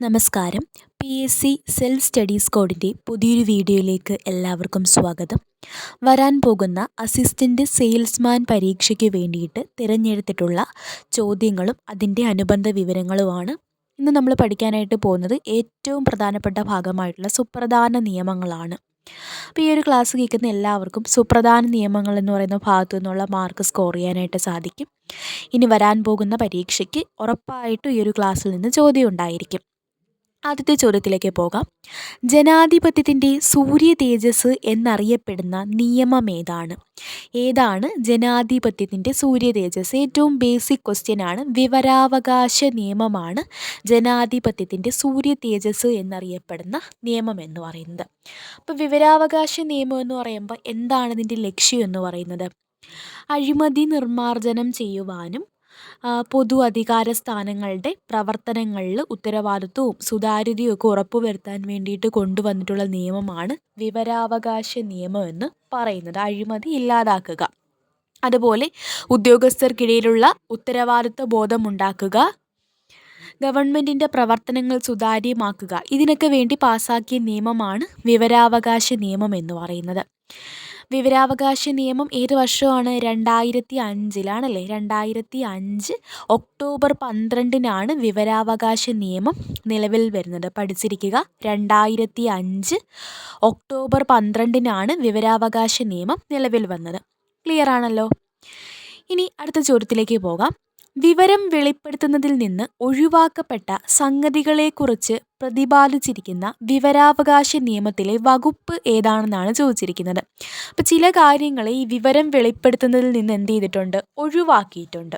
നമസ്കാരം. P S C self studies കോഡിന്റെ പുതിയൊരു വീഡിയോയിലേക്ക് എല്ലാവർക്കും സ്വാഗതം. വരാൻ പോകുന്ന അസിസ്റ്റന്റ് സെയിൽസ്മാൻ പരീക്ഷയ്ക്ക് വേണ്ടിയിട്ട് തിരഞ്ഞെടുത്തിട്ടുള്ള ചോദ്യങ്ങളും അതിന്റെ അനുബന്ധ വിവരങ്ങളുമാണ്. ഇന്ന് നമ്മൾ പഠിക്കാനായിട്ട് പോകുന്നത് ഏറ്റവും പ്രധാനപ്പെട്ട ഭാഗമായിട്ടുള്ള സുപ്രധാന നിയമങ്ങളാണ്. അപ്പോൾ ഈ ഒരു ക്ലാസ് കേൾക്കുന്ന എല്ലാവർക്കും സുപ്രധാന നിയമങ്ങൾ എന്ന് പറയുന്ന ഭാഗത്തു നിന്നുള്ള മാർക്ക് സ്കോർ ചെയ്യാനായിട്ട് സാധിക്കും. ഇനി വരാൻ പോകുന്ന പരീക്ഷയ്ക്ക് ഉറപ്പായിട്ടും ഈ ഒരു ക്ലാസ്സിൽ നിന്ന് ചോദ്യം ഉണ്ടായിരിക്കും. ആദ്യത്തെ ചോദ്യത്തിലേക്ക് പോകാം. ജനാധിപത്യത്തിന്റെ സൂര്യ തേജസ് എന്നറിയപ്പെടുന്ന നിയമം ഏതാണ്? ഏതാണ് ജനാധിപത്യത്തിന്റെ സൂര്യ തേജസ്? ഏറ്റവും ബേസിക് ക്വസ്റ്റ്യൻ ആണ്. വിവരാവകാശ നിയമമാണ് ജനാധിപത്യത്തിന്റെ സൂര്യ തേജസ് എന്നറിയപ്പെടുന്ന നിയമം എന്ന് പറയുന്നത്. അപ്പോൾ വിവരാവകാശ നിയമം എന്ന് പറയുമ്പോൾ എന്താണ് ഇതിന്റെ ലക്ഷ്യം എന്ന് പറയുന്നത്? അഴിമതി നിർമ്മാർജനം ചെയ്യുവാനും പൊതു അധികാര സ്ഥാനങ്ങളുടെ പ്രവർത്തനങ്ങളിൽ ഉത്തരവാദിത്വവും സുതാര്യതയും ഒക്കെ ഉറപ്പുവരുത്താൻ വേണ്ടിയിട്ട് കൊണ്ടുവന്നിട്ടുള്ള നിയമമാണ് വിവരാവകാശ നിയമം എന്ന് പറയുന്നത്. അഴിമതി ഇല്ലാതാക്കുക. അതുപോലെ ഉദ്യോഗസ്ഥർക്കിടയിലുള്ള ഉത്തരവാദിത്വ ബോധമുണ്ടാക്കുക ഗവൺമെന്റിന്റെ പ്രവർത്തനങ്ങൾ സുതാര്യമാക്കുക. ഇതിനൊക്കെ വേണ്ടി പാസാക്കിയ നിയമമാണ് വിവരാവകാശ നിയമം എന്ന് പറയുന്നത്. വിവരാവകാശ നിയമം ഏത് വർഷമാണ്? രണ്ടായിരത്തി അഞ്ചിലാണല്ലേ രണ്ടായിരത്തി അഞ്ച് ഒക്ടോബർ പന്ത്രണ്ടിനാണ് വിവരാവകാശ നിയമം നിലവിൽ വരുന്നത്. പഠിച്ചിരിക്കുക. രണ്ടായിരത്തി അഞ്ച് ഒക്ടോബർ പന്ത്രണ്ടിനാണ് വിവരാവകാശ നിയമം നിലവിൽ വന്നത്. ക്ലിയർ ആണല്ലോ? ഇനി അടുത്ത ചോദ്യത്തിലേക്ക് പോകാം. വിവരം വെളിപ്പെടുത്തുന്നതിൽ നിന്ന് ഒഴിവാക്കപ്പെട്ട സംഗതികളെക്കുറിച്ച് പ്രതിപാദിച്ചിരിക്കുന്ന വിവരാവകാശ നിയമത്തിലെ വകുപ്പ് ഏതാണെന്നാണ് ചോദിച്ചിരിക്കുന്നത്. അപ്പോൾ ചില കാര്യങ്ങളെ ഈ വിവരം വെളിപ്പെടുത്തുന്നതിൽ നിന്ന് എന്ത് ചെയ്തിട്ടുണ്ട്? ഒഴിവാക്കിയിട്ടുണ്ട്.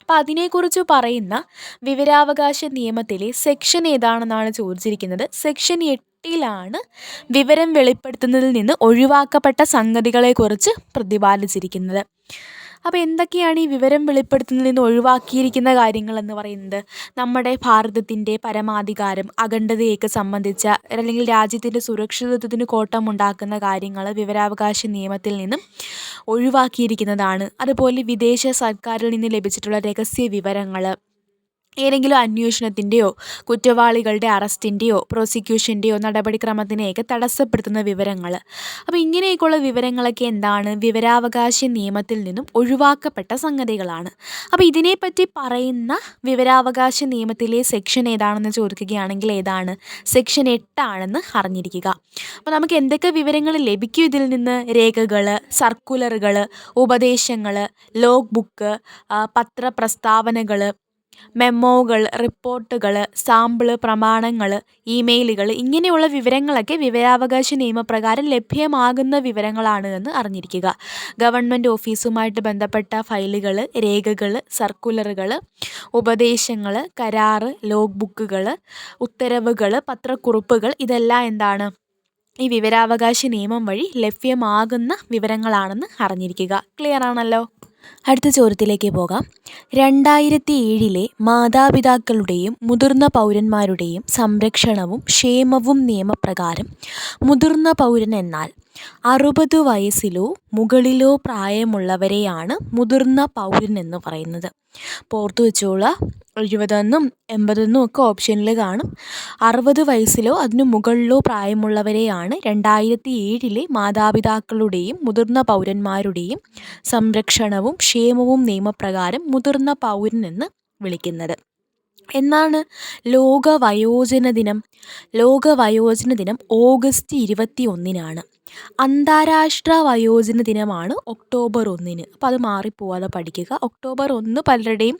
അപ്പം അതിനെക്കുറിച്ച് പറയുന്ന വിവരാവകാശ നിയമത്തിലെ സെക്ഷൻ ഏതാണെന്നാണ് ചോദിച്ചിരിക്കുന്നത്. സെക്ഷൻ എട്ടിലാണ് വിവരം വെളിപ്പെടുത്തുന്നതിൽ നിന്ന് ഒഴിവാക്കപ്പെട്ട സംഗതികളെക്കുറിച്ച് പ്രതിപാദിച്ചിരിക്കുന്നത്. അപ്പോൾ എന്തൊക്കെയാണ് ഈ വിവരം വെളിപ്പെടുത്തുന്നതിൽ നിന്ന് ഒഴിവാക്കിയിരിക്കുന്ന കാര്യങ്ങളെന്ന് പറയുന്നത്? നമ്മുടെ ഭാരതത്തിന്റെ പരമാധികാരം അഖണ്ഡതയൊക്കെ സംബന്ധിച്ച അല്ലെങ്കിൽ രാജ്യത്തിന്റെ സുരക്ഷിതത്വത്തിന് കോട്ടമുണ്ടാക്കുന്ന കാര്യങ്ങൾ വിവരാവകാശ നിയമത്തിൽ നിന്നും ഒഴിവാക്കിയിരിക്കുന്നതാണ്. അതുപോലെ വിദേശ സർക്കാരിൽ നിന്ന് ലഭിച്ചിട്ടുള്ള രഹസ്യ വിവരങ്ങൾ ഏതെങ്കിലും അന്വേഷണത്തിന്റെയോ കുറ്റവാളികളുടെ അറസ്റ്റിന്റെയോ പ്രോസിക്യൂഷന്റെയോ നടപടിക്രമത്തിനെയൊക്കെ തടസ്സപ്പെടുത്തുന്ന വിവരങ്ങൾ. അപ്പോൾ ഇങ്ങനെയൊക്കെയുള്ള വിവരങ്ങളൊക്കെ എന്താണ്? വിവരാവകാശ നിയമത്തിൽ നിന്നും ഒഴിവാക്കപ്പെട്ട സംഗതികളാണ്. അപ്പോൾ ഇതിനെപ്പറ്റി പറയുന്ന വിവരാവകാശ നിയമത്തിലെ സെക്ഷൻ ഏതാണെന്ന് ചോദിക്കുകയാണെങ്കിൽ ഏതാണ്? സെക്ഷൻ എട്ടാണെന്ന് അറിഞ്ഞിരിക്കുക. അപ്പോൾ നമുക്ക് എന്തൊക്കെ വിവരങ്ങൾ ലഭിക്കും ഇതിൽ നിന്ന്? രേഖകൾ സർക്കുലറുകൾ ഉപദേശങ്ങൾ ലോഗ് ബുക്ക് പത്രപ്രസ്താവനകൾ മെമ്മോകൾ റിപ്പോർട്ടുകൾ സാമ്പിൾ പ്രമാണങ്ങൾ ഇമെയിലുകൾ ഇങ്ങനെയുള്ള വിവരങ്ങളൊക്കെ വിവരാവകാശ നിയമപ്രകാരം ലഭ്യമാകുന്ന വിവരങ്ങളാണ് എന്ന് അറിഞ്ഞിരിക്കുക. ഗവൺമെന്റ് ഓഫീസുമായിട്ട് ബന്ധപ്പെട്ട ഫയലുകൾ രേഖകൾ സർക്കുലറുകൾ ഉപദേശങ്ങൾ കരാറ് ലോഗ് ബുക്കുകൾ ഉത്തരവുകൾ പത്രക്കുറിപ്പുകൾ ഇതെല്ലാം എന്താണ്? ഈ വിവരാവകാശ നിയമം വഴി ലഭ്യമാകുന്ന വിവരങ്ങളാണെന്ന് അറിഞ്ഞിരിക്കുക. ക്ലിയർ ആണല്ലോ? അടുത്ത ചോദ്യത്തിലേക്ക് പോകാം. രണ്ടായിരത്തി ഏഴിലെ മാതാപിതാക്കളുടെയും മുതിർന്ന പൗരന്മാരുടെയും സംരക്ഷണവും ക്ഷേമവും നിയമപ്രകാരം മുതിർന്ന പൗരൻ എന്നാൽ അറുപത് വയസ്സിലോ മുകളിലോ പ്രായമുള്ളവരെയാണ് മുതിർന്ന പൗരൻ എന്ന് പറയുന്നത്. പോർത്തു വെച്ചോളാം. എഴുപതെന്നും എൺപതെന്നും ഒക്കെ ഓപ്ഷനിൽ കാണും. അറുപത് വയസ്സിലോ അതിനു മുകളിലോ പ്രായമുള്ളവരെയാണ് രണ്ടായിരത്തി ഏഴിലെ മാതാപിതാക്കളുടെയും മുതിർന്ന പൗരന്മാരുടെയും സംരക്ഷണവും ക്ഷേമവും നിയമപ്രകാരം മുതിർന്ന പൗരൻ എന്ന് വിളിക്കുന്നത്. എന്നാണ് ലോക വയോജന ദിനം? ലോക വയോജന ദിനം ഓഗസ്റ്റ് ഇരുപത്തി ഒന്നിനാണ് അന്താരാഷ്ട്ര വയോജന ദിനമാണ് ഒക്ടോബർ ഒന്നിന്. അപ്പോൾ അത് മാറിപ്പോവാതെ പഠിക്കുക. ഒക്ടോബർ ഒന്ന് പലരുടെയും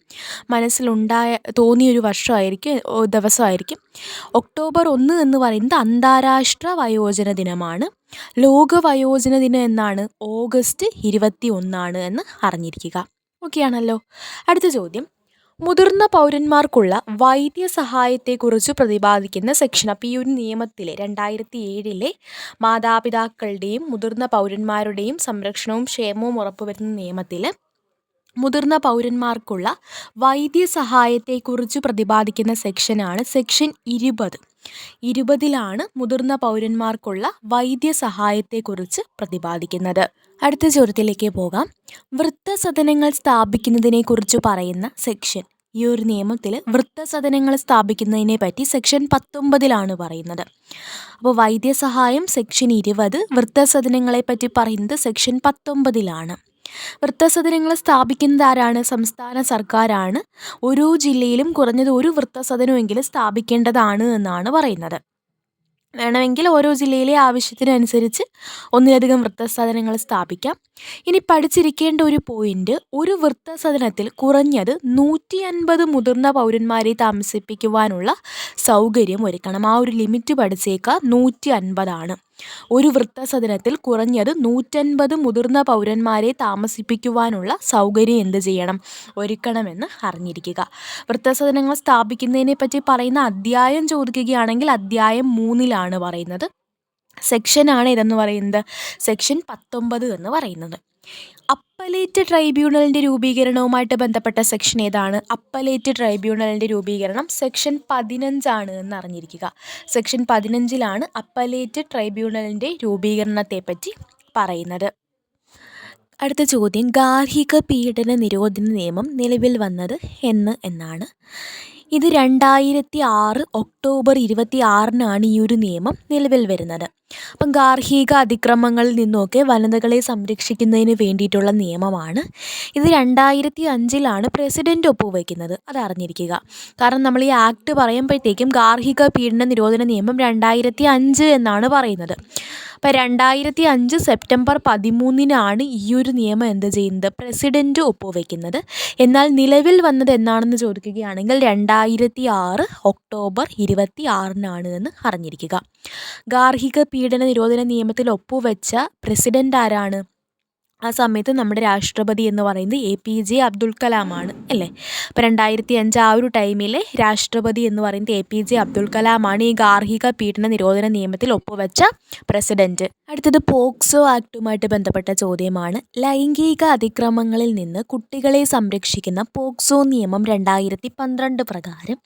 മനസ്സിലുണ്ടായ തോന്നിയൊരു വർഷമായിരിക്കും ദിവസമായിരിക്കും. ഒക്ടോബർ ഒന്ന് എന്ന് പറയുന്നത് അന്താരാഷ്ട്ര വയോജന ദിനമാണ്. ലോക വയോജന ദിനം എന്നാണ് ഓഗസ്റ്റ് ഇരുപത്തി ഒന്നാണ് എന്ന് അറിഞ്ഞിരിക്കുക. ഓക്കെ ആണല്ലോ അടുത്ത ചോദ്യം. മുതിർന്ന പൗരന്മാർക്കുള്ള വൈദ്യസഹായത്തെക്കുറിച്ച് പ്രതിപാദിക്കുന്ന സെക്ഷൻ അപ്പോൾ ഈ ഒരു നിയമത്തിലെ രണ്ടായിരത്തി ഏഴിലെ മാതാപിതാക്കളുടെയും മുതിർന്ന പൗരന്മാരുടെയും സംരക്ഷണവും ക്ഷേമവും ഉറപ്പുവരുത്തുന്ന നിയമത്തിൽ മുതിർന്ന പൗരന്മാർക്കുള്ള വൈദ്യസഹായത്തെക്കുറിച്ച് പ്രതിപാദിക്കുന്ന സെക്ഷനാണ് സെക്ഷൻ ഇരുപത്. ഇരുപതിലാണ് മുതിർന്ന പൗരന്മാർക്കുള്ള വൈദ്യസഹായത്തെക്കുറിച്ച് പ്രതിപാദിക്കുന്നത്. അടുത്ത ചോദ്യത്തിലേക്ക് പോകാം. വൃത്തസദനങ്ങൾ സ്ഥാപിക്കുന്നതിനെക്കുറിച്ച് പറയുന്ന സെക്ഷൻ. ഈ ഒരു നിയമത്തിൽ വൃത്തസദനങ്ങൾ സ്ഥാപിക്കുന്നതിനെ പറ്റി സെക്ഷൻ പത്തൊമ്പതിലാണ് പറയുന്നത്. അപ്പോൾ വൈദ്യസഹായം സെക്ഷൻ ഇരുപത് വൃത്തസദനങ്ങളെ പറ്റി പറയുന്നത് സെക്ഷൻ പത്തൊമ്പതിലാണ്. വൃദ്ധസദനങ്ങൾ സ്ഥാപിക്കുന്നത് ആരാണ് സംസ്ഥാന സർക്കാരാണ്. ഓരോ ജില്ലയിലും കുറഞ്ഞത് ഒരു വൃദ്ധസദനമെങ്കിലും സ്ഥാപിക്കേണ്ടതാണ് എന്നാണ് പറയുന്നത്. വേണമെങ്കിൽ ഓരോ ജില്ലയിലെ ആവശ്യത്തിനനുസരിച്ച് ഒന്നിലധികം വൃത്തസദനങ്ങൾ സ്ഥാപിക്കാം. ഇനി പഠിച്ചിരിക്കേണ്ട ഒരു പോയിന്റ് ഒരു വൃത്തസദനത്തിൽ കുറഞ്ഞത് നൂറ്റി അൻപത് മുതിർന്ന പൗരന്മാരെ താമസിപ്പിക്കുവാനുള്ള സൗകര്യം ഒരുക്കണം. ആ ഒരു ലിമിറ്റ് പഠിച്ചേക്കുക നൂറ്റി അൻപതാണ് ഒരു വൃത്തസദനത്തിൽ കുറഞ്ഞത് നൂറ്റൻപത് മുതിർന്ന പൗരന്മാരെ താമസിപ്പിക്കുവാനുള്ള സൗകര്യം എന്ത് ചെയ്യണം? ഒരുക്കണമെന്ന് അറിഞ്ഞിരിക്കുക. വൃത്തസദനങ്ങൾ സ്ഥാപിക്കുന്നതിനെ പറ്റി പറയുന്ന അധ്യായം ചോദിക്കുകയാണെങ്കിൽ അധ്യായം മൂന്നിലാണ് പറയുന്നത്. സെക്ഷനാണ് ഇതെന്ന് പറയുന്നത്. സെക്ഷൻ പത്തൊമ്പത് എന്ന് പറയുന്നത്. അപ്പലേറ്റ് ട്രൈബ്യൂണലിന്റെ രൂപീകരണവുമായിട്ട് ബന്ധപ്പെട്ട സെക്ഷൻ ഏതാണ്? അപ്പലേറ്റ് ട്രൈബ്യൂണലിന്റെ രൂപീകരണം സെക്ഷൻ പതിനഞ്ചാണ് എന്ന് അറിഞ്ഞിരിക്കുക സെക്ഷൻ പതിനഞ്ചിലാണ് അപ്പലേറ്റ് ട്രൈബ്യൂണലിന്റെ രൂപീകരണത്തെപ്പറ്റി പറയുന്നത്. അടുത്ത ചോദ്യം ഗാർഹിക പീഡന നിരോധന നിയമം നിലവിൽ വന്നത് എന്ന് എന്നാണ്. ഇത് രണ്ടായിരത്തി ആറ് ഒക്ടോബർ ഇരുപത്തി ആറിനാണ് ഈ ഒരു നിയമം നിലവിൽ വരുന്നത്. അപ്പം ഗാർഹിക അതിക്രമങ്ങളിൽ നിന്നൊക്കെ വനിതകളെ സംരക്ഷിക്കുന്നതിന് വേണ്ടിയിട്ടുള്ള നിയമമാണ്. ഇത് രണ്ടായിരത്തി അഞ്ചിലാണ് പ്രസിഡന്റ് ഒപ്പുവയ്ക്കുന്നത് അത് അറിഞ്ഞിരിക്കുക. കാരണം നമ്മൾ ഈ ആക്ട് പറയുമ്പോഴത്തേക്കും ഗാർഹിക പീഡന നിരോധന നിയമം രണ്ടായിരത്തി അഞ്ച് എന്നാണ് പറയുന്നത്. അപ്പോൾ രണ്ടായിരത്തി അഞ്ച് സെപ്റ്റംബർ പതിമൂന്നിനാണ് ഈ ഒരു നിയമം എന്ത് ചെയ്യുന്നത്? പ്രസിഡന്റ് ഒപ്പുവെക്കുന്നത്. എന്നാൽ നിലവിൽ വന്നത് എന്നാണെന്ന് ചോദിക്കുകയാണെങ്കിൽ രണ്ടായിരത്തി ആറ് ഒക്ടോബർ ഇരുപത്തി ആറിനാണ് എന്ന് അറിഞ്ഞിരിക്കുക. ഗാർഹിക പീഡന നിരോധന നിയമത്തിൽ ഒപ്പുവെച്ച പ്രസിഡന്റ് ആരാണ്? ആ സമയത്ത് നമ്മുടെ രാഷ്ട്രപതി എന്ന് പറയുന്നത് എ പി ജെ അബ്ദുൽ കലാമാണ് അല്ലേ? അപ്പോൾ രണ്ടായിരത്തി അഞ്ച് ആ ഒരു ടൈമിലെ രാഷ്ട്രപതി എന്ന് പറയുന്നത് എ പി ജെ അബ്ദുൽ കലാമാണ് ഈ ഗാർഹിക പീഡന നിരോധന നിയമത്തിൽ ഒപ്പുവെച്ച പ്രസിഡന്റ്. അടുത്തത് പോക്സോ ആക്ടുമായിട്ട് ബന്ധപ്പെട്ട ചോദ്യമാണ്. ലൈംഗിക അതിക്രമങ്ങളിൽ നിന്ന് കുട്ടികളെ സംരക്ഷിക്കുന്ന പോക്സോ നിയമം രണ്ടായിരത്തി പന്ത്രണ്ട് പ്രകാരം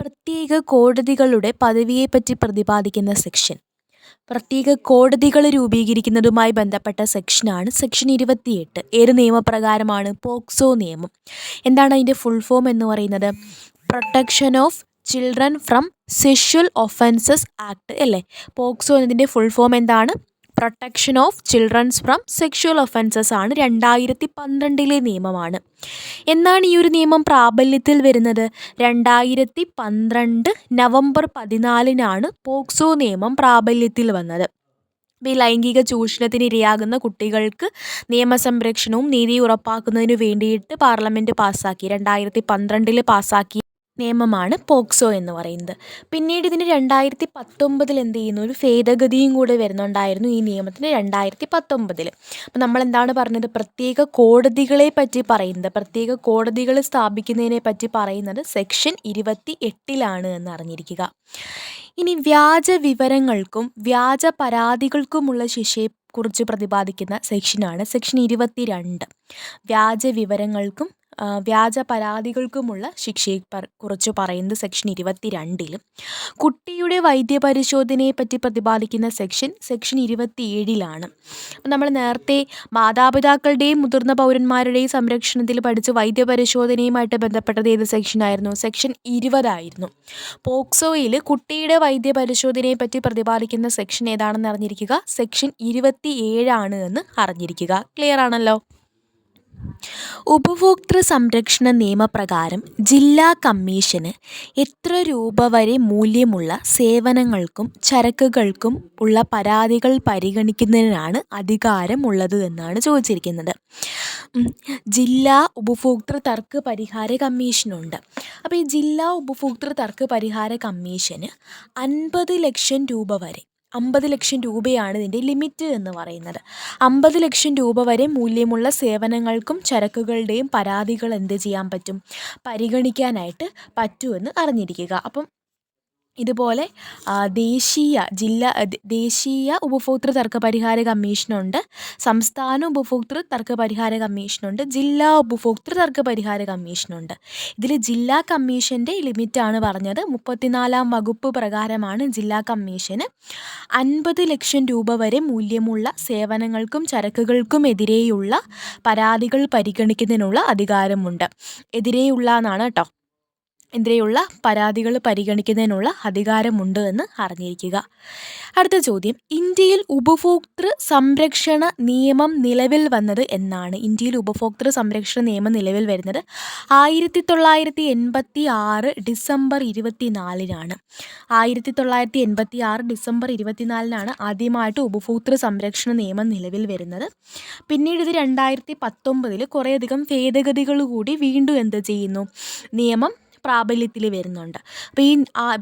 പ്രത്യേക കോടതികളുടെ പദവിയെപ്പറ്റി പ്രതിപാദിക്കുന്ന സെക്ഷൻ. പ്രത്യേക കോടതികൾ രൂപീകരിക്കുന്നതുമായി ബന്ധപ്പെട്ട സെക്ഷനാണ് സെക്ഷൻ ഇരുപത്തിയെട്ട്. ഏത് നിയമപ്രകാരമാണ് പോക്സോ നിയമം? എന്താണ് അതിന്റെ ഫുൾ ഫോം എന്ന് പറയുന്നത്? Protection of children from sexual offences act അല്ലേ? പോക്സോ എന്നതിന്റെ ഫുൾ ഫോം എന്താണ്? Protection of childrens from sexual offences ആണ് രണ്ടായിരത്തി പന്ത്രണ്ടിലെ നിയമമാണ്. എന്നാണ് ഈ ഒരു നിയമം പ്രാബല്യത്തിൽ വരുന്നത്? രണ്ടായിരത്തി പന്ത്രണ്ട് നവംബർ പതിനാലിനാണ് പോക്സോ നിയമം പ്രാബല്യത്തിൽ വന്നത്. ഈ ലൈംഗിക ചൂഷണത്തിന് ഇരയാകുന്ന കുട്ടികൾക്ക് നിയമസംരക്ഷണവും നീതി ഉറപ്പാക്കുന്നതിനു വേണ്ടിയിട്ട് പാർലമെന്റ് പാസ്സാക്കി. രണ്ടായിരത്തി പന്ത്രണ്ടിൽ പാസ്സാക്കി നിയമമാണ് പോക്സോ എന്ന് പറയുന്നത്. പിന്നീട് ഇതിന് രണ്ടായിരത്തി പത്തൊമ്പതിൽ എന്ത് ചെയ്യുന്നു? ഒരു ഭേദഗതിയും കൂടെ വരുന്നുണ്ടായിരുന്നു ഈ നിയമത്തിന് രണ്ടായിരത്തി പത്തൊമ്പതിൽ അപ്പോൾ നമ്മൾ എന്താണ് പറഞ്ഞത്? പ്രത്യേക കോടതികളെ പറ്റി പറയുന്നത്. പ്രത്യേക കോടതികൾ സ്ഥാപിക്കുന്നതിനെ പറ്റി പറയുന്നത് സെക്ഷൻ ഇരുപത്തി എട്ടിലാണ് എന്ന് അറിഞ്ഞിരിക്കുക ഇനി വ്യാജ വിവരങ്ങൾക്കും വ്യാജ പരാതികൾക്കുമുള്ള ശിക്ഷയെ കുറിച്ച് പ്രതിപാദിക്കുന്ന സെക്ഷനാണ് സെക്ഷൻ ഇരുപത്തി രണ്ട് വ്യാജ വിവരങ്ങൾക്കും വ്യാജ പരാതികൾക്കുമുള്ള ശിക്ഷയെ കുറിച്ച് പറയുന്നത് സെക്ഷൻ ഇരുപത്തി രണ്ടിലും കുട്ടിയുടെ വൈദ്യപരിശോധനയെ പറ്റി പ്രതിപാദിക്കുന്ന സെക്ഷൻ സെക്ഷൻ ഇരുപത്തിയേഴിലാണ്. നമ്മൾ നേരത്തെ മാതാപിതാക്കളുടെയും മുതിർന്ന പൗരന്മാരുടെയും സംരക്ഷണത്തിൽ പഠിച്ച് വൈദ്യപരിശോധനയുമായിട്ട് ബന്ധപ്പെട്ടത് ഏത് സെക്ഷനായിരുന്നു? സെക്ഷൻ ഇരുപതായിരുന്നു. പോക്സോയിൽ കുട്ടിയുടെ വൈദ്യപരിശോധനയെ പറ്റി പ്രതിപാദിക്കുന്ന സെക്ഷൻ ഏതാണെന്ന് അറിഞ്ഞിരിക്കുക? സെക്ഷൻ ഇരുപത്തി ഏഴാണ് എന്ന് അറിഞ്ഞിരിക്കുക. ക്ലിയർ ആണല്ലോ? ഉപഭോക്തൃ സംരക്ഷണ നിയമപ്രകാരം ജില്ലാ കമ്മീഷന് എത്ര രൂപ വരെ മൂല്യമുള്ള സേവനങ്ങൾക്കും ചരക്കുകൾക്കും ഉള്ള പരാതികൾ പരിഗണിക്കുന്നതിനാണ് അധികാരമുള്ളത് എന്നാണ് ചോദിച്ചിരിക്കുന്നത്. ജില്ലാ ഉപഭോക്തൃ തർക്ക പരിഹാര കമ്മീഷനുണ്ട്. അപ്പോൾ ഈ ജില്ലാ ഉപഭോക്തൃ തർക്ക പരിഹാര കമ്മീഷന് അൻപത് ലക്ഷം രൂപ വരെ അമ്പത് ലക്ഷം രൂപയാണ് ഇതിന്റെ ലിമിറ്റ് എന്ന് പറയുന്നത്. അമ്പത് ലക്ഷം രൂപ വരെ മൂല്യമുള്ള സേവനങ്ങൾക്കും ചരക്കുകളുടെയും പരാതികൾ എന്ത് ചെയ്യാൻ പറ്റും? പരിഗണിക്കാനായിട്ട് പറ്റുമെന്ന് അറിഞ്ഞിരിക്കുക. അപ്പം ഇതുപോലെ ദേശീയ ജില്ലാ ദേശീയ ഉപഭോക്തൃ തർക്ക പരിഹാര കമ്മീഷനുണ്ട് സംസ്ഥാന ഉപഭോക്തൃ തർക്ക പരിഹാര കമ്മീഷനുണ്ട് ജില്ലാ ഉപഭോക്തൃ തർക്ക പരിഹാര കമ്മീഷനുണ്ട്. ഇതിൽ ജില്ലാ കമ്മീഷന്റെ ലിമിറ്റാണ് പറഞ്ഞത്. മുപ്പത്തിനാലാം വകുപ്പ് പ്രകാരമാണ് ജില്ലാ കമ്മീഷന് അൻപത് ലക്ഷം രൂപ വരെ മൂല്യമുള്ള സേവനങ്ങൾക്കും ചരക്കുകൾക്കും എതിരെയുള്ള പരാതികൾ പരിഗണിക്കുന്നതിനുള്ള അധികാരമുണ്ട്. എതിരെയുള്ള എന്നാണ് കേട്ടോ. എതിരെയുള്ള പരാതികൾ പരിഗണിക്കുന്നതിനുള്ള അധികാരമുണ്ട് എന്ന് അറിഞ്ഞിരിക്കുക. അടുത്ത ചോദ്യം. ഇന്ത്യയിൽ ഉപഭോക്തൃ സംരക്ഷണ നിയമം നിലവിൽ വന്നത് എന്നാണ്. ഇന്ത്യയിൽ ഉപഭോക്തൃ സംരക്ഷണ നിയമം നിലവിൽ വരുന്നത് ആയിരത്തി തൊള്ളായിരത്തി എൺപത്തി ആറ് ഡിസംബർ ഇരുപത്തി നാലിനാണ് ആയിരത്തി തൊള്ളായിരത്തി എൺപത്തി ആറ് ഡിസംബർ ഇരുപത്തിനാലിനാണ് ആദ്യമായിട്ട് ഉപഭോക്തൃ സംരക്ഷണ നിയമം നിലവിൽ വരുന്നത്. പിന്നീട് ഇത് രണ്ടായിരത്തി പത്തൊമ്പതിൽ കുറേയധികം ഭേദഗതികൾ കൂടി വീണ്ടും എന്ത് ചെയ്യുന്നു? നിയമം പ്രാബല്യത്തിൽ വരുന്നുണ്ട്. അപ്പോൾ ഈ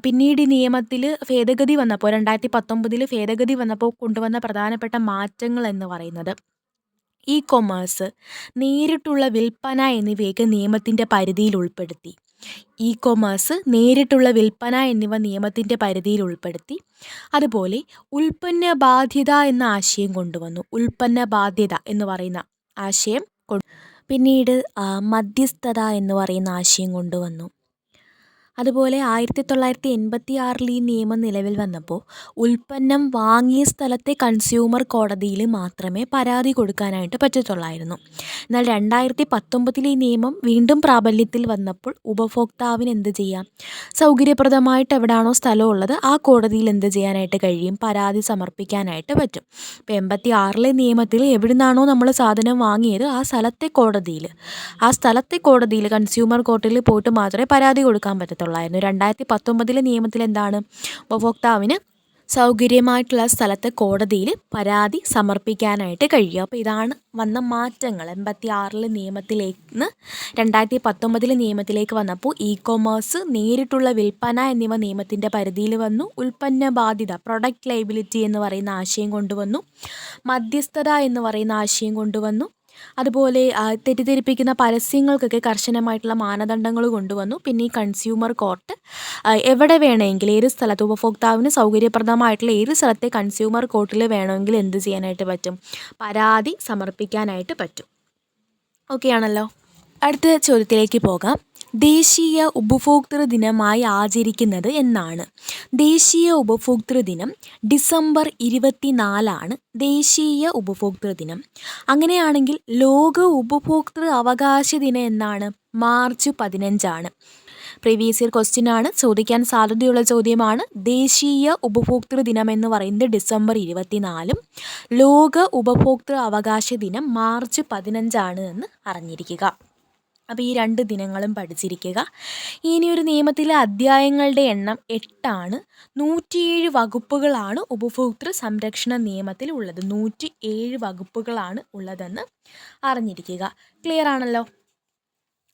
പിന്നീട് ഈ നിയമത്തിൽ ഭേദഗതി വന്നപ്പോൾ രണ്ടായിരത്തി പത്തൊമ്പതിൽ ഭേദഗതി വന്നപ്പോൾ കൊണ്ടുവന്ന പ്രധാനപ്പെട്ട മാറ്റങ്ങൾ എന്ന് പറയുന്നത് ഇ കൊമേഴ്സ് നേരിട്ടുള്ള വിൽപ്പന എന്നിവയൊക്കെ നിയമത്തിന്റെ പരിധിയിൽ ഉൾപ്പെടുത്തി. ഇ കൊമേഴ്സ് നേരിട്ടുള്ള വിൽപ്പന എന്നിവ നിയമത്തിന്റെ പരിധിയിൽ ഉൾപ്പെടുത്തി. അതുപോലെ ഉൽപ്പന്ന ബാധ്യത എന്ന ആശയം കൊണ്ടുവന്നു. ഉൽപ്പന്ന ബാധ്യത എന്ന് പറയുന്ന ആശയം പിന്നീട് മധ്യസ്ഥത എന്ന് പറയുന്ന ആശയം കൊണ്ടുവന്നു. അതുപോലെ ആയിരത്തി തൊള്ളായിരത്തി എൺപത്തി ആറിൽ ഈ നിയമം നിലവിൽ വന്നപ്പോൾ ഉൽപ്പന്നം വാങ്ങിയ സ്ഥലത്തെ കൺസ്യൂമർ കോടതിയിൽ മാത്രമേ പരാതി കൊടുക്കാനായിട്ട് പറ്റത്തുള്ളായിരുന്നു. എന്നാൽ രണ്ടായിരത്തി പത്തൊമ്പതിൽ ഈ നിയമം വീണ്ടും പ്രാബല്യത്തിൽ വന്നപ്പോൾ ഉപഭോക്താവിന് എന്ത് ചെയ്യാം? സൗകര്യപ്രദമായിട്ട് എവിടാണോ സ്ഥലമുള്ളത് ആ കോടതിയിൽ എന്ത് ചെയ്യാനായിട്ട് കഴിയും? പരാതി സമർപ്പിക്കാനായിട്ട് പറ്റും. ഇപ്പോൾ എൺപത്തി ആറിലെ നിയമത്തിൽ എവിടെ നിന്നാണോ നമ്മൾ സാധനം വാങ്ങിയത് ആ സ്ഥലത്തെ കോടതിയിൽ. ആ സ്ഥലത്തെ കോടതിയിൽ കൺസ്യൂമർ കോർട്ടിൽ പോയിട്ട് മാത്രമേ പരാതി കൊടുക്കാൻ പറ്റത്തുള്ളൂ. ഉള്ളായിരുന്നു. രണ്ടായിരത്തി പത്തൊമ്പതിലെ നിയമത്തിൽ എന്താണ്? ഉപഭോക്താവിന് സൗകര്യമായിട്ടുള്ള സ്ഥലത്ത് കോടതിയിൽ പരാതി സമർപ്പിക്കാനായിട്ട് കഴിയും. അപ്പോൾ ഇതാണ് വന്ന മാറ്റങ്ങൾ. എൺപത്തി ആറിലെ നിയമത്തിലേക്ക് രണ്ടായിരത്തി പത്തൊമ്പതിലെ നിയമത്തിലേക്ക് വന്നപ്പോൾ ഇ കൊമേഴ്സ് നേരിട്ടുള്ള വിൽപ്പന എന്നിവ നിയമത്തിന്റെ പരിധിയിൽ വന്നു. ഉൽപ്പന്ന ബാധ്യത പ്രൊഡക്റ്റ് ലൈബിലിറ്റി എന്ന് പറയുന്ന ആശയം കൊണ്ടുവന്നു. മധ്യസ്ഥത എന്ന് പറയുന്ന ആശയം കൊണ്ടുവന്നു. അതുപോലെ തെറ്റിദ്ധരിപ്പിക്കുന്ന പരസ്യങ്ങൾക്കൊക്കെ കർശനമായിട്ടുള്ള മാനദണ്ഡങ്ങൾ കൊണ്ടുവന്നു. പിന്നെ ഈ കൺസ്യൂമർ കോർട്ട് എവിടെ വേണമെങ്കിൽ ഏത് സ്ഥലത്ത് ഉപഭോക്താവിന് സൗകര്യപ്രദമായിട്ടുള്ള ഏത് സ്ഥലത്തെ കൺസ്യൂമർ കോർട്ടിൽ വേണമെങ്കിൽ എന്ത് ചെയ്യാനായിട്ട് പറ്റും? പരാതി സമർപ്പിക്കാനായിട്ട് പറ്റും. ഓക്കെ ആണല്ലോ അടുത്ത ചോദ്യത്തിലേക്ക് പോകാം. ദേശീയ ഉപഭോക്തൃ ദിനമായി ആചരിക്കുന്നത് എന്നാണ്. ദേശീയ ഉപഭോക്തൃ ദിനം ഡിസംബർ നാലാണ് ദേശീയ ഉപഭോക്തൃ ദിനം. അങ്ങനെയാണെങ്കിൽ ലോക ഉപഭോക്തൃ അവകാശ ദിനം എന്നാണ് മാർച്ച് പതിനഞ്ചാണ്. പ്രീവിയസ് ഇയർ ക്വസ്റ്റ്യൻ ആണ്. ചോദിക്കാൻ സാധ്യതയുള്ള ചോദ്യമാണ് ദേശീയ ഉപഭോക്തൃ ദിനം എന്ന് പറയുന്നത് ഡിസംബർ ഇരുപത്തിനാലും ലോക ഉപഭോക്തൃ അവകാശ ദിനം മാർച്ച് പതിനഞ്ചാണ് എന്ന് അറിഞ്ഞിരിക്കുക. അപ്പോൾ ഈ രണ്ട് ദിനങ്ങളും പഠിച്ചിരിക്കുക. ഇനി ഒരു നിയമത്തിലെ അധ്യായങ്ങളുടെ എണ്ണം എട്ടാണ്. നൂറ്റിയേഴ് വകുപ്പുകളാണ് ഉപഭോക്തൃ സംരക്ഷണ നിയമത്തിൽ ഉള്ളത്. നൂറ്റി ഏഴ് വകുപ്പുകളാണ് ഉള്ളതെന്ന് അറിഞ്ഞിരിക്കുക. ക്ലിയർ ആണല്ലോ?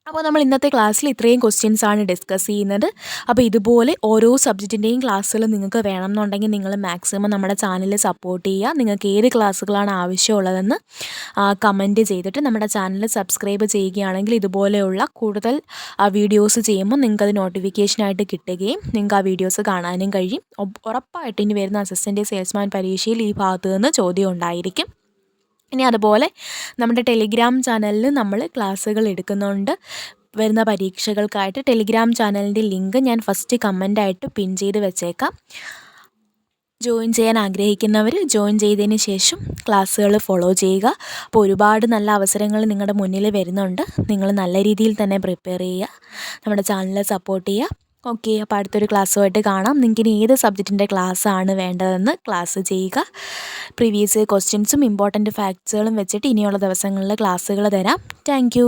അപ്പോൾ നമ്മൾ ഇന്നത്തെ ക്ലാസ്സിൽ ഇത്രയും ക്വസ്റ്റ്യൻസ് ആണ് ഡിസ്കസ് ചെയ്യുന്നത്. അപ്പോൾ ഇതുപോലെ ഓരോ സബ്ജക്റ്റിന്റെയും ക്ലാസ്സുകൾ നിങ്ങൾക്ക് വേണം എന്നുണ്ടെങ്കിൽ നിങ്ങൾ മാക്സിമം നമ്മുടെ ചാനൽ സപ്പോർട്ട് ചെയ്യുക. നിങ്ങൾക്ക് ഏത് ക്ലാസ്സുകളാണ് ആവശ്യമുള്ളതെന്ന് കമന്റ് ചെയ്തിട്ട് നമ്മുടെ ചാനൽ സബ്സ്ക്രൈബ് ചെയ്യുകയാണെങ്കിൽ ഇതുപോലെയുള്ള കൂടുതൽ വീഡിയോസ് ചെയ്യുമ്പോൾ നിങ്ങൾക്ക് നിങ്ങൾക്കത് നോട്ടിഫിക്കേഷനായിട്ട് കിട്ടുകയും നിങ്ങൾക്ക് ആ വീഡിയോസ് കാണാനും കഴിയും. ഉറപ്പായിട്ട് ഇനി വരുന്ന അസിസ്റ്റന്റ് സെയിൽസ്മാൻ പരീക്ഷയിൽ ഈ ഭാഗത്തു നിന്ന് ചോദ്യം ഉണ്ടായിരിക്കും. ഇനി അതുപോലെ നമ്മുടെ ടെലിഗ്രാം ചാനലിൽ നമ്മൾ ക്ലാസ്സുകൾ എടുക്കുന്നുണ്ട്. വരുന്ന പരീക്ഷകൾക്കായിട്ട് ടെലിഗ്രാം ചാനലിന്റെ ലിങ്ക് ഞാൻ ഫസ്റ്റ് കമന്റായിട്ട് പിൻ ചെയ്ത് വെച്ചേക്കാം. ജോയിൻ ചെയ്യാൻ ആഗ്രഹിക്കുന്നവർ ജോയിൻ ചെയ്തതിന് ശേഷം ക്ലാസ്സുകൾ ഫോളോ ചെയ്യുക. അപ്പോൾ ഒരുപാട് നല്ല അവസരങ്ങൾ നിങ്ങളുടെ മുന്നിൽ വരുന്നുണ്ട്. നിങ്ങൾ നല്ല രീതിയിൽ തന്നെ പ്രിപ്പയർ ചെയ്യുക. നമ്മുടെ ചാനൽ സപ്പോർട്ട് ചെയ്യുക. ഓക്കെ അപ്പോൾ അടുത്തൊരു ക്ലാസ്സുമായിട്ട് കാണാം. നിങ്ങൾക്ക് ഇനി ഏത് സബ്ജക്റ്റിന്റെ ആണ് വേണ്ടതെന്ന് ക്ലാസ് ചെയ്യുക. പ്രീവിയസ് ക്വസ്റ്റ്യൻസും ഇമ്പോർട്ടന്റ് ഫാക്ട്സുകളും വെച്ചിട്ട് ഇനിയുള്ള ദിവസങ്ങളിൽ ക്ലാസ്സുകൾ തരാം. താങ്ക്